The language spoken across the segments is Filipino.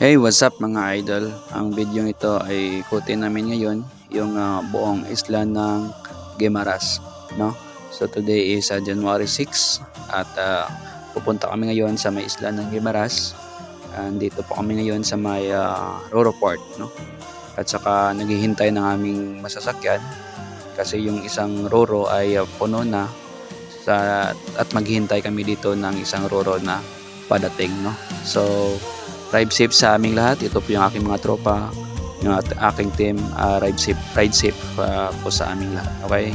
Hey, what's up mga idol? Ang video ito ay ikutin namin ngayon yung ah, buong isla ng Guimaras, no? So today is ah, January 6 at ah, pupunta kami ngayon sa may isla ng Guimaras. Andito po kami ngayon sa may ah, Roro Port, no? At saka naghihintay ng aming masasakyan kasi yung isang Roro ay ah, puno na sa at maghihintay kami dito ng isang Roro na padating, no? So ride safe sa aming lahat. Ito po yung aking mga tropa, yung aking team, ah, ride safe, ride safe ah, po sa aming lahat. Okay?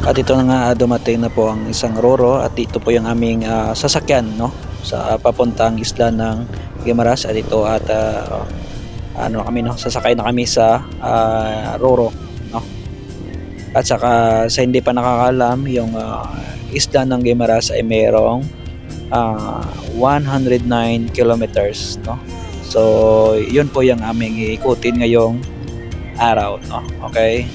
At ito na nga dumating na po ang isang Roro at ito po yung aming ah, sasakyan no sa papuntang isla ng Guimaras at ito at ah, ano kami no sasakay na kami sa ah, Roro no. At saka sa hindi pa nakakalam yung ah, isla ng Guimaras ay mayroong ah, 109 kilometers no? So yun po yung aming ikutin ngayong araw no? Okay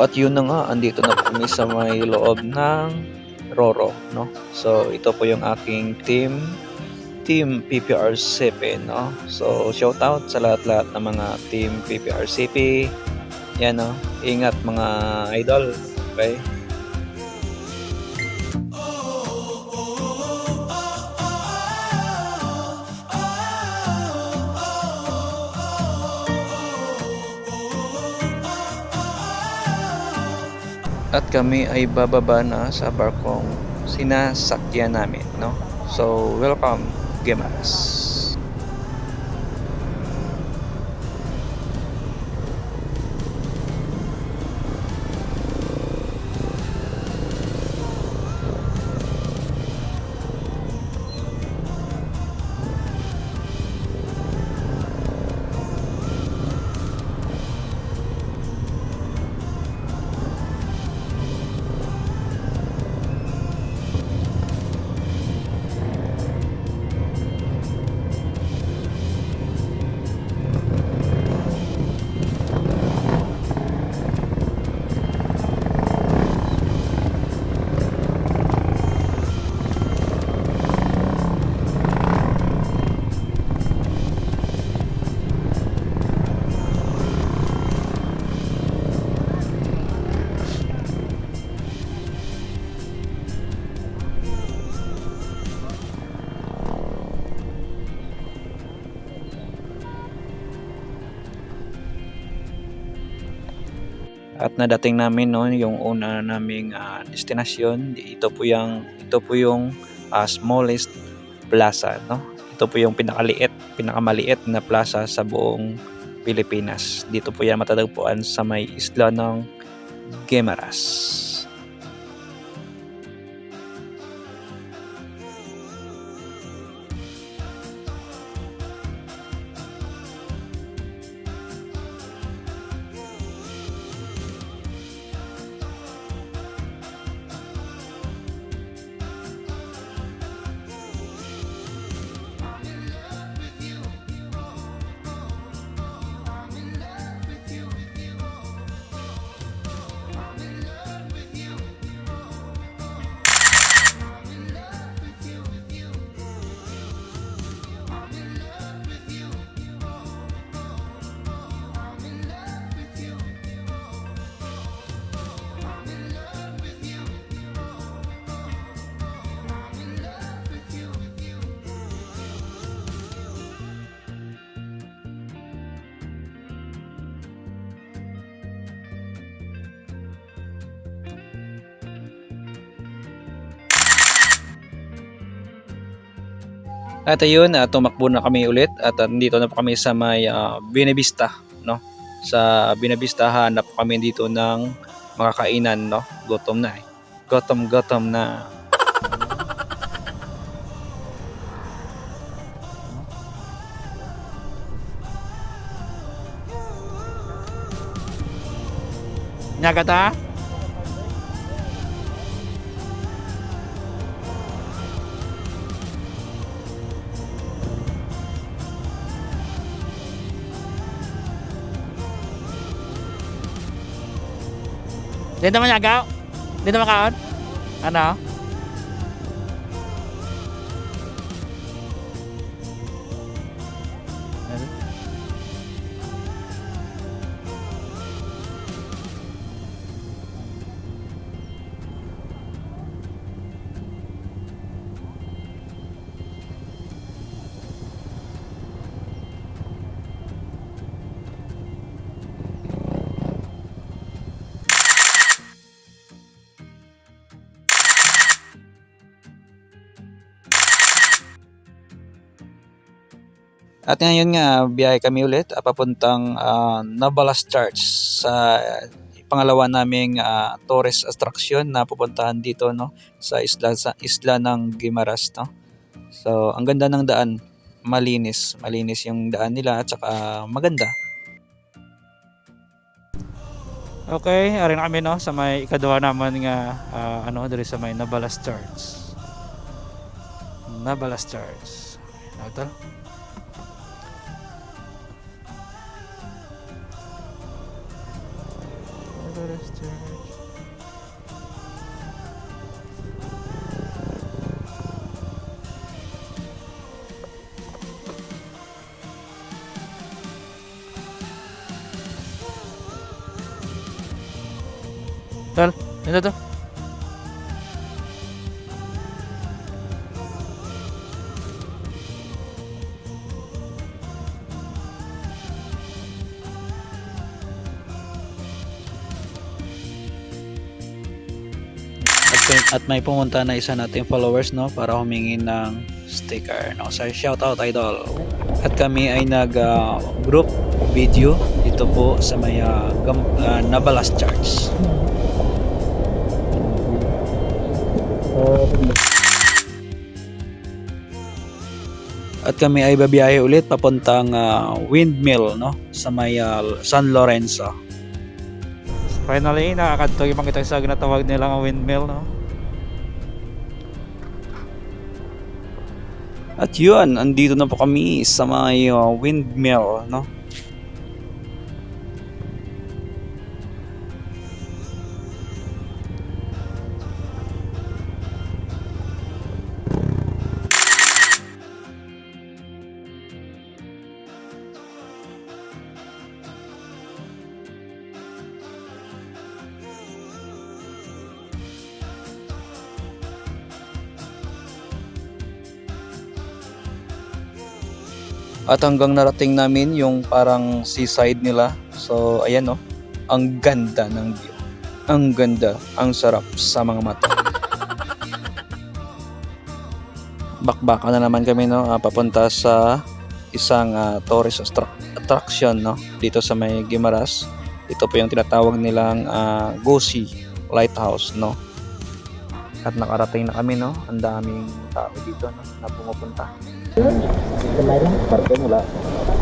At yun na nga, andito na kami sa may loob ng Roro, no? So, ito po yung aking team, Team PPRCP, no? So, shout out sa lahat-lahat ng mga Team PPRCP. Yan, no? Ingat mga idol, okay? At kami ay bababa na sa barkong sinasakyan namin, no? So, welcome, Gemaras. At nadating namin no yung una naming ah, destinasyon. Ito po yung ito po yung ah, smallest plaza, no? Ito po yung pinakaliit, pinakamaliit na plaza sa buong Pilipinas. Dito po yan matatagpuan sa may isla ng Guimaras. At ayun, uh, tumakbo na kami ulit at uh, dito na po kami sa may ah, uh, Binabista, no? Sa Binabista hanap kami dito ng mga kainan, no? Gutom na eh. Gutom, gutom na. Nyagata? Dito man yagaw? Dito makaon? Ano? At ngayon nga, biyahe kami ulit ah, papuntang ah, Navalas Church sa pangalawa naming ah, tourist attraction na pupuntahan dito no sa isla sa isla ng Guimaras no. So, ang ganda ng daan, malinis, malinis yung daan nila at saka maganda. Okay, ari na kami no sa may ikaduha naman nga ah, ano diri sa may Nabalas Church. Nabalas Church. Ano to? Nabalas Church. Tal, ito to. At, may pumunta na isa nating followers no para humingi ng sticker no. So shout out idol. At kami ay nag ah, group video dito po sa may Gam- ah, Navalas Church. At kami ay babiyahe ulit papuntang ah, windmill no sa may ah, San Lorenzo. Finally, nakakadto yung mga sa ginatawag nila nga windmill, no? At yun, andito na po kami sa may uh, windmill, no? At hanggang narating namin yung parang seaside nila. So, ayan no. Ang ganda ng view. Ang ganda. Ang sarap sa mga mata. Bakbaka na naman kami no. ah, papunta sa isang ah, tourist attra- attraction no. Dito sa may Gimaras. Ito po yung tinatawag nilang uh, Gosi Lighthouse no. At nakarating na kami no. Ang daming tao dito no, na pumupunta. Parke mula.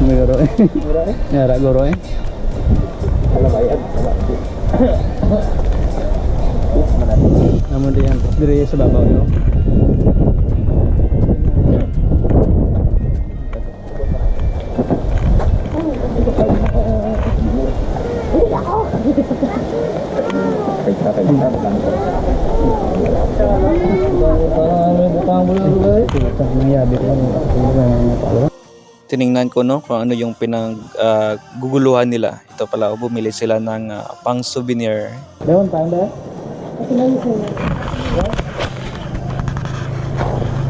Guro eh. Yara guro eh. Alabayan. Namun diyan diri sa babaw yo. Tiningnan ko no kung ano yung pinag ah, guguluhan nila. Ito pala bumili sila ng ah, pang souvenir. Leon tayo ba?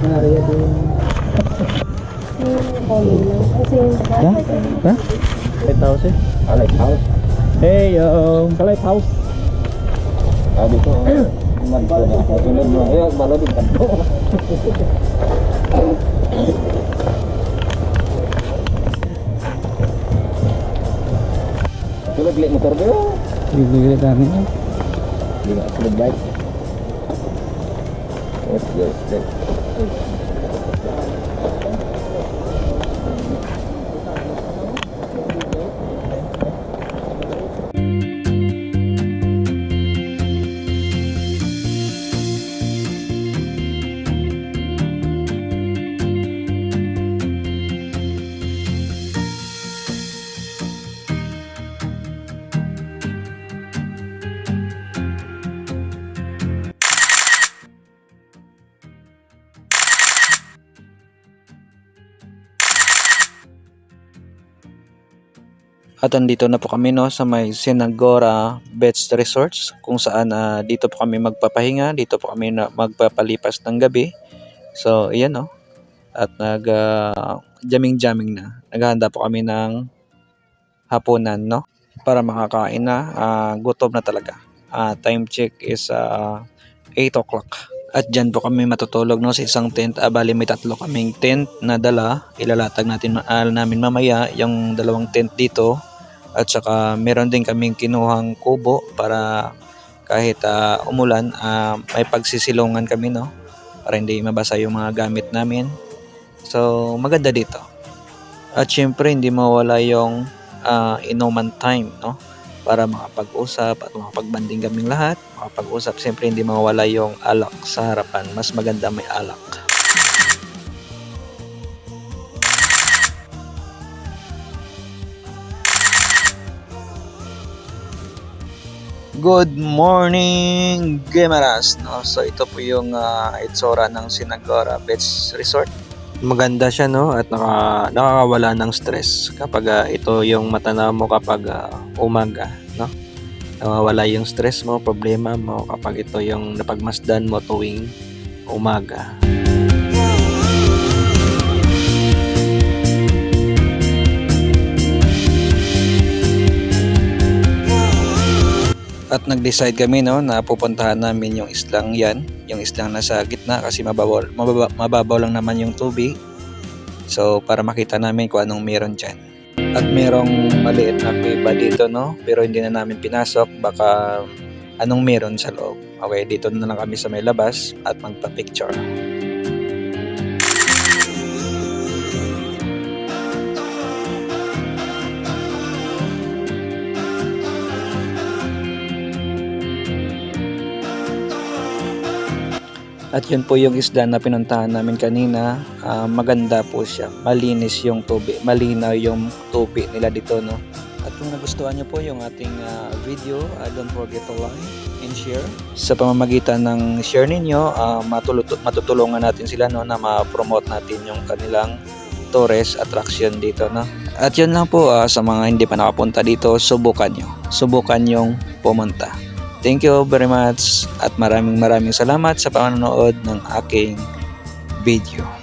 Nariya din. Ha? Ha? Lighthouse eh? Ah, lighthouse. Hey yo! Sa lighthouse. Sabi ko, ko mo. Ayun, balabig ka po. Tulog lik motor ko. Bibigyan kami. Hindi nga tulog bike. Yes, yes, yes. At andito na po kami no sa may Sinagora Beach Resorts kung saan ah, dito po kami magpapahinga, dito po kami na magpapalipas ng gabi. So, ayan no. At nag ah, jamming-jamming na. Naghahanda po kami ng hapunan no para makakain na. Ah, gutom na talaga. Ah, time check is ah, 8 o'clock. At dyan po kami matutulog no sa isang tent. Ah, may tatlo kaming tent na dala. Ilalatag natin ah, namin mamaya yung dalawang tent dito. At saka meron din kaming kinuhang kubo para kahit ah, umulan, ah, may pagsisilungan kami no para hindi mabasa yung mga gamit namin. So maganda dito. At syempre hindi mawala yung ah, inuman time no para makapag-usap at makapag-banding kaming lahat. Makapag-usap, siyempre hindi mawala yung alak sa harapan. Mas maganda may alak. Good morning, Gemaras! No? So ito po yung ah, itsura ng Sinagora Beach Resort. Maganda siya no at naka, nakakawala ng stress kapag ah, ito yung matanaw mo kapag ah, umaga no. Nawawala yung stress mo, problema mo kapag ito yung napagmasdan mo tuwing umaga. At nag-decide kami no na pupuntahan namin yung islang yan, yung islang nasa gitna kasi mababaw, mababa, mababaw lang naman yung tubig. So para makita namin kung anong meron dyan. At merong maliit na kuweba dito no, pero hindi na namin pinasok baka anong meron sa loob. Okay, dito na lang kami sa may labas at magpa-picture. At yun po yung isda na pinuntahan namin kanina. Ah, maganda po siya. Malinis yung tubig. Malinaw yung tubig nila dito, no? At kung nagustuhan nyo po yung ating ah, video, ah, don't forget to like and share. Sa pamamagitan ng share ninyo, matulut- matutulungan natin sila no, na ma-promote natin yung kanilang tourist attraction dito. No? At yun lang po ah, sa mga hindi pa nakapunta dito, subukan nyo. Subukan yung pumunta. Thank you very much at maraming maraming salamat sa panonood ng aking video.